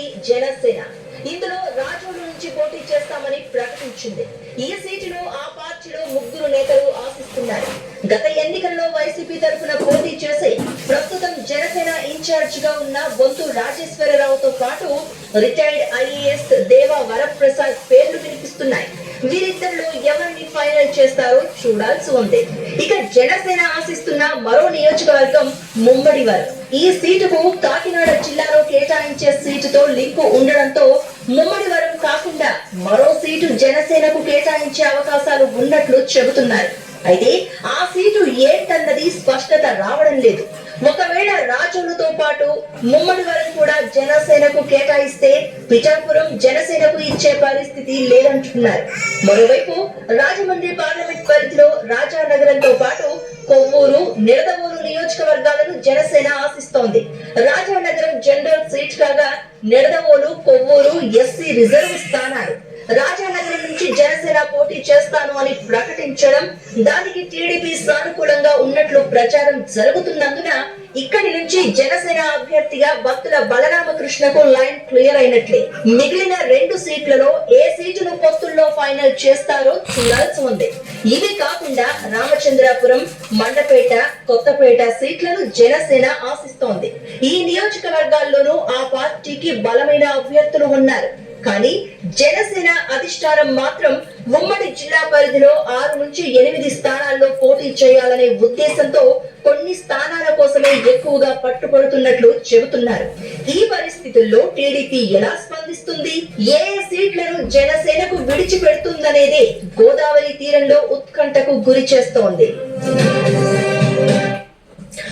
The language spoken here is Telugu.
పార్టీ జనసేన. ఇందులో రాజోలు నుంచి పోటీ చేస్తామని ప్రకటించింది. ఈ సీటును ఆ పార్టీలో ముగ్గురు నేతలు ఆశిస్తున్నారు? గత ఎన్నికల్లో వైసీపీ తరఫున పోటీ చేసి ప్రస్తుతం జనసేన ఇన్ఛార్జ్గా ఉన్న బొంతు రాజేశ్వరరావుతో పాటు రిటైర్డ్ ఐఏఎస్ దేవా వరప్రసాద్ పేర్లు వినిపిస్తున్నాయి. వీరిద్దరిలో ఎవరిని ఫైనల్ చేస్తారో చూడాల్సి ఉంది. ఇక జనసేన ఆశిస్తున్న మరో నియోజకవర్గం ముమ్మడివరం ఈ సీటుకు కాకినాడ జిల్లా కేటాయించే సీటుతో లింకు ఉండడంతో ముమ్మడివరం కాకుండా మరో సీటు జనసేనకు కేటాయించే అవకాశాలు ఉన్నట్లు చెబుతున్నారు. అయితే ఆ సీటు ఏంటన్నది స్పష్టత రావడం లేదు. ఒకవేళ రాజులతో పాటు ముమ్మడి వరం కూడా జనసేనకు కేటాయిస్తే పిఠాపురం జనసేనకు ఇచ్చే పరిస్థితి లేదంటున్నారు. మరోవైపు రాజమండ్రి పార్లమెంట్ పరిధిలో రాజానగరంతో పాటు కొవ్వూరు నిడదవూరు నియోజకవర్గాలను జనసేన ఆశిస్తోంది. రాజానగరం జనరల్ సీట్ కాగా నిడదవోలు కొవ్వూరు ఎస్సీ రిజర్వ్ స్థానాలు. రాజ పూర్తి చేస్తాను అని ప్రకటించడం దానికి టీడీపీ సానుకూలంగా ఉన్నట్లు ప్రచారం జరుగుతున్నందున ఇక్కడి నుంచి జనసేన అభ్యర్థిగా భక్తుల బలరామకృష్ణకు లైన్ క్లియర్ అయినట్లే. మిగిలిన రెండు సీట్లలో ఏ సీటును పొత్తుల్లో ఫైనల్ చేస్తారో చూడాల్సి ఉంది. ఇవి కాకుండా రామచంద్రాపురం మండపేట కొత్తపేట సీట్లను జనసేన ఆశిస్తోంది. ఈ నియోజకవర్గాల్లోనూ ఆ పార్టీకి బలమైన అభ్యర్థులు ఉన్నారు. కానీ జనసేన అధిష్టానం మాత్రం ఉమ్మడి జిల్లా పరిధిలో ఆరు నుంచి ఎనిమిది స్థానాల్లో పోటీ చేయాలనే ఉద్దేశంతో కొన్ని స్థానాల కోసమే ఎక్కువగా పట్టుబడుతున్నట్లు చెబుతున్నారు. ఈ పరిస్థితుల్లో టీడీపీ ఎలా స్పందిస్తుంది? ఏ సీట్లను జనసేనకు విడిచిపెడుతుందనేదే గోదావరి తీరంలో ఉత్కంఠకు గురి చేస్తోంది.